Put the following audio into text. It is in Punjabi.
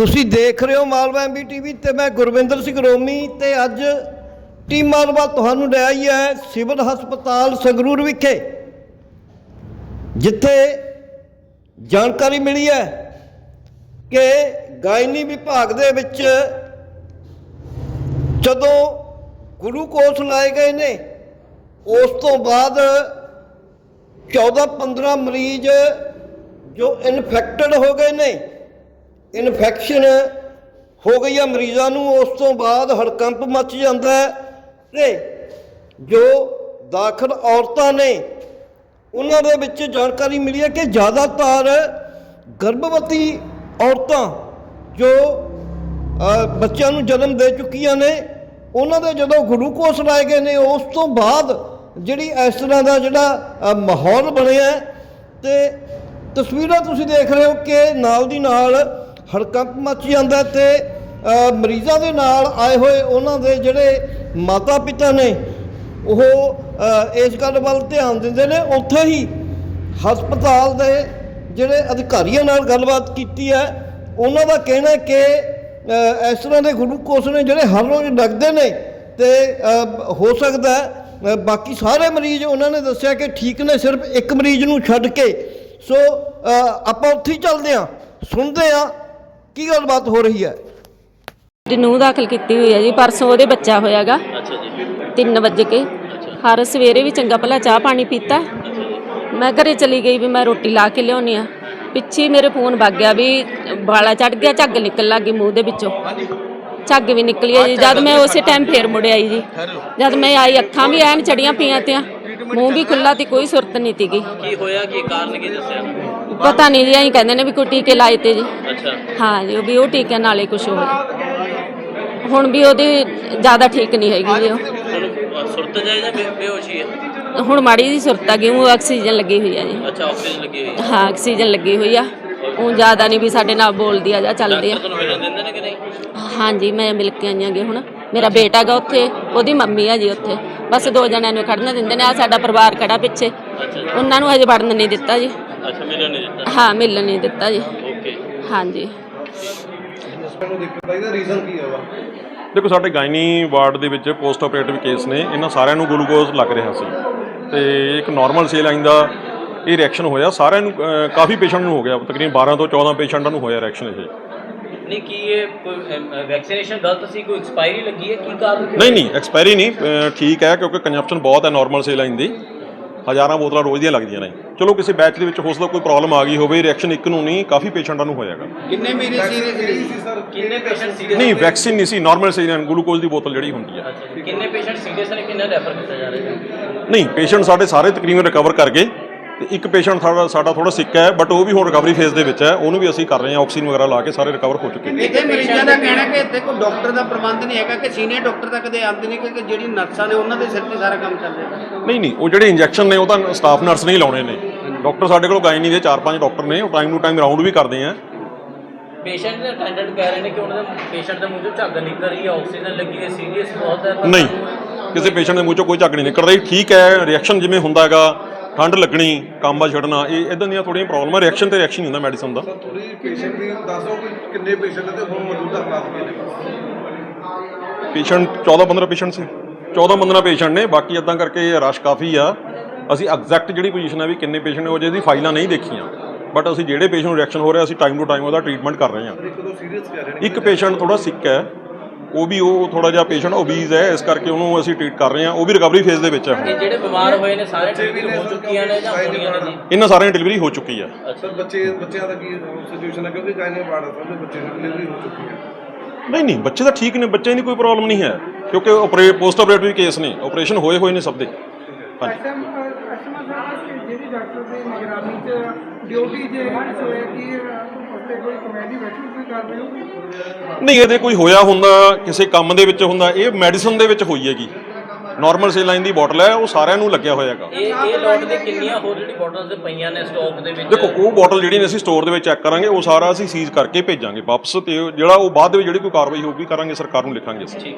ਤੁਸੀਂ ਦੇਖ ਰਹੇ ਹੋ ਮਾਲਵਾ ਐਮਬੀ ਟੀਵੀ ਤੇ ਮੈਂ ਗੁਰਵਿੰਦਰ ਸਿੰਘ ਰੋਮੀ ਤੇ ਅੱਜ ਟੀਮ ਮਾਲਵਾ ਤੁਹਾਨੂੰ ਲੈ ਆਈ ਹੈ ਸਿਵਲ ਹਸਪਤਾਲ ਸੰਗਰੂਰ ਵਿਖੇ, ਜਿੱਥੇ ਜਾਣਕਾਰੀ ਮਿਲੀ ਹੈ ਕਿ ਗਾਇਨੀ ਵਿਭਾਗ ਦੇ ਵਿੱਚ ਜਦੋਂ ਗਲੂਕੋਸ ਲਾਏ ਗਏ ਨੇ, ਉਸ ਤੋਂ ਬਾਅਦ 14-15 ਮਰੀਜ਼ ਜੋ ਇਨਫੈਕਟਡ ਹੋ ਗਏ ਨੇ ਇਨਫੈਕਸ਼ਨ ਹੋ ਗਈ ਆ ਮਰੀਜ਼ਾਂ ਨੂੰ, ਉਸ ਤੋਂ ਬਾਅਦ ਹੜਕੰਪ ਮੱਚ ਜਾਂਦਾ ਹੈ ਤੇ ਜੋ ਦਾਖਲ ਔਰਤਾਂ ਨੇ, ਉਹਨਾਂ ਦੇ ਵਿੱਚ ਜਾਣਕਾਰੀ ਮਿਲੀ ਹੈ ਕਿ ਜ਼ਿਆਦਾਤਰ ਗਰਭਵਤੀ ਔਰਤਾਂ ਜੋ ਬੱਚਿਆਂ ਨੂੰ ਜਨਮ ਦੇ ਚੁੱਕੀਆਂ ਨੇ, ਉਹਨਾਂ ਦੇ ਜਦੋਂ ਗਲੂਕੋਸ ਲਾਏ ਗਏ ਨੇ, ਉਸ ਤੋਂ ਬਾਅਦ ਜਿਹੜੀ ਇਸ ਤਰ੍ਹਾਂ ਦਾ ਜਿਹੜਾ ਮਾਹੌਲ ਬਣਿਆ ਹੈ ਤੇ ਤਸਵੀਰਾਂ ਤੁਸੀਂ ਦੇਖ ਰਹੇ ਹੋ ਕਿ ਨਾਲ ਦੀ ਨਾਲ ਹੜਕੰਪ ਮਚ ਜਾਂਦਾ ਹੈ ਤੇ ਮਰੀਜ਼ਾਂ ਦੇ ਨਾਲ ਆਏ ਹੋਏ ਉਹਨਾਂ ਦੇ ਜਿਹੜੇ ਮਾਤਾ ਪਿਤਾ ਨੇ, ਉਹ ਇਸ ਗੱਲ ਵੱਲ ਧਿਆਨ ਦਿੰਦੇ ਨੇ। ਉੱਥੇ ਹੀ ਹਸਪਤਾਲ ਦੇ ਜਿਹੜੇ ਅਧਿਕਾਰੀਆਂ ਨਾਲ ਗੱਲਬਾਤ ਕੀਤੀ ਹੈ। ਉਹਨਾਂ ਦਾ ਕਹਿਣਾ ਕਿ ਇਸ ਤਰ੍ਹਾਂ ਦੇ ਗਲੂਕੋਸ ਨੇ ਜਿਹੜੇ ਹਰ ਰੋਜ਼ ਲੱਗਦੇ ਨੇ ਤੇ ਹੋ ਸਕਦਾ ਬਾਕੀ ਸਾਰੇ ਮਰੀਜ਼ ਉਹਨਾਂ ਨੇ ਦੱਸਿਆ ਕਿ ਠੀਕ ਨੇ, ਸਿਰਫ ਇੱਕ ਮਰੀਜ਼ ਨੂੰ ਛੱਡ ਕੇ। ਸੋ ਆਪਾਂ ਉੱਥੇ ਹੀ ਚੱਲਦੇ ਹਾਂ, ਸੁਣਦੇ ਹਾਂ ਕੀ ਗੱਲਬਾਤ ਹੋ ਰਹੀ ਹੈ? ਦੀ ਨੂੰਹ ਦਾਖਲ ਕੀਤੀ ਹੋਈ ਹੈ ਜੀ ਪਰਸੋਂ ਉਹਦੇ ਬੱਚਾ ਹੋਇਆਗਾ। ਅੱਛਾ ਜੀ। 3 ਵਜੇ ਕੇ। ਹਰ ਸਵੇਰੇ ਵੀ ਚੰਗਾ ਭਲਾ ਚਾਹ ਪਾਣੀ ਪੀਤਾ। ਮੈਂ ਘਰੇ ਚਲੀ ਗਈ ਵੀ ਮੈਂ ਰੋਟੀ ਲਾ ਕੇ ਲਿਆਉਣੀ ਆ। ਪਿੱਛੇ ਹੀ ਮੇਰੇ ਫੋਨ ਵੱਗ ਗਿਆ ਵੀ ਬਾਲਾ ਚੜ ਗਿਆ ਝੱਗ ਨਿਕਲ ਲੱਗੀ ਮੂੰਹ ਦੇ ਵਿੱਚੋਂ। ਝੱਗ ਵੀ ਨਿਕਲੀ ਹੈ ਜੀ ਜਦ ਮੈਂ ਉਸੇ ਟਾਈਮ ਫੇਰ ਮੁੜ ਆਈ ਜੀ। ਜਦ ਮੈਂ ਆਈ ਅੱਖਾਂ ਵੀ ਐਨ ਚੜੀਆਂ ਪਈਆਂ ਤੀਆਂ। ਮੂੰਹ ਵੀ ਖੁੱਲਾ ਤੇ ਕੋਈ ਸੁਰਤ ਨਹੀਂ ਤੀਗੀ ਕੀ ਹੋਇਆ ਕੀ ਕਾਰਨ ਕੀ ਦੱਸਿਆ? ਪਤਾ ਨਹੀਂ ਜੀ ਐਂ ਕਹਿੰਦੇ ਨੇ ਵੀ ਕੋਈ ਟੀਕੇ ਲਾਏ ਤੇ ਜੀ। ਅੱਛਾ। ਹਾਂ ਜੀ ਉਹ ਵੀ ਉਹ ਟੀਕਿਆਂ ਨਾਲੇ ਕੁਝ ਹੋਇਆ ਹੁਣ ਵੀ ਉਹਦੀ ਜ਼ਿਆਦਾ ਠੀਕ ਨਹੀਂ ਹੈਗੀ ਜੀ ਉਹ। ਸੁਰਤ ਜਾਏ ਜਾਂ ਬੇ- ਬੇਹੋਸ਼ੀ ਹੈ? ਹੁਣ ਮਾੜੀ ਜੀ ਸੁਰਤ ਆ ਗਈ ਉਹ ਆਕਸੀਜਨ ਲੱਗੀ ਹੋਈ ਆ ਜੀ। ਅੱਛਾ ਆਕਸੀਜਨ ਲੱਗੀ ਹੋਈ ਹੈ ਹਾਂ ਆਕਸੀਜਨ ਲੱਗੀ ਹੋਈ ਆ। ਉਹ ਜ਼ਿਆਦਾ ਨਹੀਂ ਵੀ ਸਾਡੇ ਨਾਲ ਬੋਲਦੀ ਆ ਜਾਂ ਚੱਲਦੇ ਆ। ਡਾਕਟਰ ਤੁਹਾਨੂੰ ਮਿਲਣ ਦਿੰਦੇ ਨੇ ਕਿ ਨਹੀਂ? ਹਾਂਜੀ ਮੈਂ ਮਿਲ ਕੇ ਆਈ ਆਂਗੇ ਹੁਣ। ਮੇਰਾ ਬੇਟਾ ਗਾ ਉੱਥੇ ਉਹਦੀ ਮੰਮੀ ਆ ਜੀ ਉੱਥੇ। ਬਸ ਦੋ ਜਣਿਆਂ ਨੂੰ ਖੜਨਾ ਦਿੰਦੇ ਨੇ ਆ ਸਾਡਾ ਪਰਿਵਾਰ ਖੜਾ ਪਿੱਛੇ। ਅੱਛਾ ਉਹਨਾਂ ਨੂੰ ਹਜੇ ਵੜਨ ਨਹੀਂ ਦਿੱਤਾ ਜੀ। ਅੱਛਾ ਮਿਲਣ ਨਹੀਂ ਦਿੱਤਾ। ਹਾਂ ਮਿਲਣ ਨਹੀਂ ਦਿੱਤਾ ਜੀ। ਓਕੇ। ਹਾਂਜੀ। ਦੇਖੋ ਸਾਡੇ ਗਾਇਨੀ ਵਾਰਡ ਦੇ ਵਿੱਚ ਪੋਸਟ ਆਪਰੇਟਿਵ ਕੇਸ ਨੇ। ਇਹਨਾਂ ਸਾਰਿਆਂ ਨੂੰ ਗਲੂਕੋਜ਼ ਲੱਗ ਰਿਹਾ ਸੀ। ਤੇ ਇੱਕ ਨਾਰਮਲ ਸੇਲ ਲਾਈਨ ਦਾ ਇਹ ਰਿਐਕਸ਼ਨ ਹੋਇਆ। ਸਾਰਿਆਂ ਨੂੰ ਅਹ, ਕਾਫੀ ਪੇਸ਼ੈਂਟ ਨੂੰ ਹੋ ਗਿਆ। ਤਕਰੀਬਨ 12 ਤੋਂ 14 ਪੇਸ਼ੈਂਟਾਂ ਨੂੰ ਹੋਇਆ ਰਿਐਕਸ਼ਨ ਇਹ। ਨਹੀਂ ਕੀ ਇਹ ਵੈਕਸੀਨੇਸ਼ਨ ਗਲਤ ਸੀ? ਕੋਈ ਐਕਸਪਾਇਰੀ ਲੱਗੀ ਹੈ? ਕੀ ਕਾਰਨ? ਨਹੀਂ ਨਹੀਂ ਐਕਸਪਾਇਰੀ ਨਹੀਂ ਅਹ, ਠੀਕ ਹੈ ਕਿਉਂਕਿ ਕੰਜੰਪਸ਼ਨ ਬਹੁਤ ਹੈ ਨਾਰਮਲ ਸੇਲ ਲਾਈਨ ਦੀ। ਹਜ਼ਾਰਾਂ ਬੋਤਲਾਂ ਰੋਜ਼ ਦੀਆਂ ਲੱਗਦੀਆਂ ਨੇ। ਚਲੋ ਕਿਸੇ ਬੈਚ ਦੇ ਵਿੱਚ ਹੋ ਸਕਦਾ ਕੋਈ ਪ੍ਰੋਬਲਮ ਆ ਗਈ ਹੋਵੇ ਰਿਐਕਸ਼ਨ ਇੱਕ ਨੂੰ ਨਹੀਂ ਕਾਫੀ ਪੇਸ਼ੈਂਟਾਂ ਨੂੰ ਹੋਇਆਗਾ। ਕਿੰਨੇ ਮਹੀਨੇ ਸੀਰੀਅਸ ਸੀ? ਸਰ ਕਿੰਨੇ ਪੇਸ਼ੈਂਟ ਸੀਰੀਅਸ ਨਹੀਂ ਵੈਕਸੀਨ ਨਹੀਂ ਸੀ ਨਾਰਮਲ ਲਾਈਨ ਗਲੂਕੋਜ਼ ਦੀ ਬੋਤਲ ਜਿਹੜੀ ਹੁੰਦੀ ਹੈ। ਕਿੰਨੇ ਪੇਸ਼ੈਂਟ ਸੀਰੀਅਸ ਨੇ ਕਿੰਨੇ ਰੈਫਰ ਕੀਤਾ ਜਾ ਰਿਹਾ ਨਹੀਂ ਪੇਸ਼ੈਂਟ ਸਾਡੇ ਸਾਰੇ ਤਕਰੀਬਨ ਰਿਕਵਰ ਕਰ ਗਏ। ਤੇ ਇੱਕ ਪੇਸ਼ੈਂਟ ਸਾਡਾ ਸਾਡਾ ਥੋੜਾ ਸਿੱਕ ਹੈ ਬਟ ਉਹ ਵੀ ਹੁਣ ਰਿਕਵਰੀ ਫੇਜ਼ ਦੇ ਵਿੱਚ ਹੈ ਉਹਨੂੰ ਵੀ ਅਸੀਂ ਕਰ ਰਹੇ ਹਾਂ ਆਕਸੀਜਨ ਵਗੈਰਾ ਲਾ ਕੇ ਸਾਰੇ ਰਿਕਵਰ ਹੋ ਚੁੱਕੇ ਨੇ। ਇੱਥੇ ਮਰੀਜ਼ਾਂ ਦਾ ਕਹਿਣਾ ਕਿ ਇੱਥੇ ਕੋਈ ਡਾਕਟਰ ਦਾ ਪ੍ਰਬੰਧ ਨਹੀਂ ਹੈਗਾ ਕਿ ਸੀਨੀਅਰ ਡਾਕਟਰ ਤਾਂ ਕਦੇ ਆਉਂਦੇ ਨਹੀਂ ਕਿਉਂਕਿ ਜਿਹੜੀ ਨਰਸਾਂ ਨੇ ਉਹਨਾਂ ਦੇ ਸਿਰ ਤੇ ਸਾਰਾ ਕੰਮ ਚੱਲ ਰਿਹਾ। ਨਹੀਂ ਨਹੀਂ ਉਹ ਜਿਹੜੇ ਇੰਜੈਕਸ਼ਨ ਨੇ ਉਹ ਤਾਂ ਸਟਾਫ ਨਰਸ ਨੇ ਹੀ ਲਾਉਣੇ ਨੇ। ਡਾਕਟਰ ਸਾਡੇ ਕੋਲ ਗਾਇਨੀ ਦੇ 4-5 ਡਾਕਟਰ ਨੇ ਉਹ ਟਾਈਮ ਟੂ ਟਾਈਮ ਰਾਉਂਡ ਵੀ ਕਰਦੇ ਆ। ਪੇਸ਼ੈਂਟ ਦੇ ਅਟੈਂਡੈਂਟ ਕਹਿ ਰਹੇ ਨੇ ਕਿ ਉਹਨਾਂ ਦੇ ਪੇਸ਼ੈਂਟ ਦੇ ਮੂੰਹ ਚੋਂ ਝੱਗ ਨਿਕਲ ਰਹੀ ਹੈ ਆਕਸੀਜਨ ਲੱਗੀ ਹੈ ਸੀਰੀਅਸ ਬਹੁਤ ਹੈ। ਨਹੀਂ ਕਿਸੇ ਪੇਸ਼ੈਂਟ ਦੇ ਮੂੰਹ ਚੋਂ ਕੋਈ ਝੱਗ ਨਹੀਂ ਨਿਕਲ ਰਹੀ ਠੀਕ ਹੈ ਰਿਐਕਸ਼ਨ ਜਿਵੇਂ ਹੁੰਦਾ ਹੈਗਾ ਠੰਡ ਲੱਗਣੀ ਕਾਂਬਾ ਛੱਡਣਾ ਇਹ ਇਦਾਂ ਦੀਆਂ ਥੋੜੀਆਂ ਪ੍ਰੋਬਲਮਾਂ ਰਿਐਕਸ਼ਨ ਤੇ ਰਿਐਕਸ਼ਨ ਹੀ ਹੁੰਦਾ ਮੈਡੀਸਨ ਦਾ। ਥੋੜੀ ਪੇਸ਼ੈਂਟ ਦੀ ਦੱਸੋ ਕਿ ਕਿੰਨੇ ਪੇਸ਼ੈਂਟ ਤੇ ਹੁਣ ਮੌਜੂਦਾ ਹਾਲਾਤ ਕੀ ਨੇ? ਪੇਸ਼ੈਂਟ 14-15 ਪੇਸ਼ੈਂਟ ਸੀ। 14-15 ਪੇਸ਼ੈਂਟ ਨੇ ਬਾਕੀ ਇਦਾਂ ਕਰਕੇ ਰਸ਼ ਕਾਫੀ ਆ। ਅਸੀਂ ਐਗਜ਼ੈਕਟ ਜਿਹੜੀ ਪੋਜੀਸ਼ਨ ਹੈ ਵੀ ਕਿੰਨੇ ਪੇਸ਼ੈਂਟ ਨੇ ਉਹ ਜਿਹਦੀ ਫਾਈਲਾਂ ਨਹੀਂ ਦੇਖੀਆਂ। ਬਟ ਅਸੀਂ ਜਿਹੜੇ ਪੇਸ਼ੈਂਟ ਨੂੰ ਰਿਐਕਸ਼ਨ ਹੋ ਰਿਹਾ ਅਸੀਂ ਟਾਈਮ ਟੂ ਟਾਈਮ ਉਹਦਾ ਟ੍ਰੀਟਮੈਂਟ ਕਰ ਰਹੇ ਹਾਂ। ਦੋ ਇੱਕ ਪੇਸ਼ੈਂਟ ਥੋੜਾ ਸਿੱਕ ਹੈ। ਉਹ ਵੀ ਉਹ ਥੋੜਾ ਜਿਹਾ ਪੇਸ਼ੈਂਟ ਓਬੀਜ਼ ਹੈ ਇਸ ਕਰਕੇ ਉਹਨੂੰ ਅਸੀਂ ਟ੍ਰੀਟ ਕਰ ਰਹੇ ਹਾਂ। ਉਹ ਵੀ ਰਿਕਵਰੀ ਫੇਜ਼ ਦੇ ਵਿੱਚ ਹੈ। ਹੁਣ ਜਿਹੜੇ ਬਿਮਾਰ ਹੋਏ ਨੇ ਸਾਰੇ ਠੀਕ ਹੋ ਚੁੱਕੀਆਂ ਨੇ ਜਾਂ ਹੋਣੀਆਂ ਨੇ ਜੀ? ਇਹਨਾਂ ਸਾਰਿਆਂ ਦੀ ਡਿਲੀਵਰੀ ਹੋ ਚੁੱਕੀ ਹੈ। ਸਰ ਬੱਚੇ ਬੱਚਿਆਂ ਦਾ ਕੀ ਸਿਚੁਏਸ਼ਨ ਹੈ? ਕਿਉਂਕਿ ਗਾਇਨੇ ਬਾੜ ਸਭ ਦੇ ਬੱਚੇ ਦੀ ਡਿਲੀਵਰੀ ਹੋ ਚੁੱਕੀ ਹੈ। ਨਹੀਂ ਨਹੀਂ ਬੱਚੇ ਤਾਂ ਠੀਕ ਨੇ ਬੱਚੇ ਦੀ ਕੋਈ ਪ੍ਰੋਬਲਮ ਨਹੀਂ ਹੈ। ਕਿਉਂਕਿ ਆਪਰੇ ਪੋਸਟ ਆਪਰੇਟਿਵ ਕੇਸ ਨੇ ਆਪਰੇਸ਼ਨ ਹੋਏ ਹੋਏ ਨੇ ਸਭ ਦੇ। ਹਾਂਜੀ। ਐਸਐਮ ਐਸਐਮ ਸਾਹਿਬ ਕਿ ਜਿਹੜੀ ਡਾਕਟਰ ਦੀ ਨਿਗਰਾਨੀ 'ਚ ਡਿਊਟੀ ਜੇ ਹੋਇਆ ਕਿ ਉੱਤੇ ਕੋਈ ਕਮੇਟੀ ਬੈਠੀ ਕੋਈ ਕਰ ਰਹੇ ਹੋ ਨਹੀਂ ਇਹਦੇ ਕੋਈ ਹੋਇਆ ਹੁੰਦਾ ਕਿਸੇ ਕੰਮ ਦੇ ਵਿੱਚ ਹੁੰਦਾ ਇਹ ਮੈਡੀਸਨ ਦੇ ਵਿੱਚ ਹੋਈ ਹੈਗੀ। ਨਾਰਮਲ ਸੇਲਾਈਨ ਦੀ ਬੋਟਲ ਹੈ ਉਹ ਸਾਰਿਆਂ ਨੂੰ ਲੱਗਿਆ ਹੋਇਆ ਹੈਗਾ। ਇਹ ਇਹ ਲੋਟ ਦੇ ਕਿੰਨੀਆਂ ਹੋਰ ਜਿਹੜੀ ਬੋਟਲਸ ਦੇ ਪਈਆਂ ਨੇ ਸਟਾਕ ਦੇ ਵਿੱਚ? ਦੇਖੋ ਉਹ ਬੋਟਲ ਜਿਹੜੀ ਨੇ ਅਸੀਂ ਸਟੋਰ ਦੇ ਵਿੱਚ ਚੈੱਕ ਕਰਾਂਗੇ ਉਹ ਸਾਰਾ ਅਸੀਂ ਸੀਜ਼ ਕਰਕੇ ਭੇਜਾਂਗੇ ਵਾਪਸ ਤੇ ਜਿਹੜਾ ਉਹ ਬਾਅਦ ਦੇ ਵਿੱਚ ਜਿਹੜੀ ਕੋਈ ਕਾਰਵਾਈ ਹੋਊਗੀ ਕਰਾਂਗੇ ਸਰਕਾਰ ਨੂੰ ਲਿਖਾਂਗੇ ਅਸੀਂ। ਠੀਕ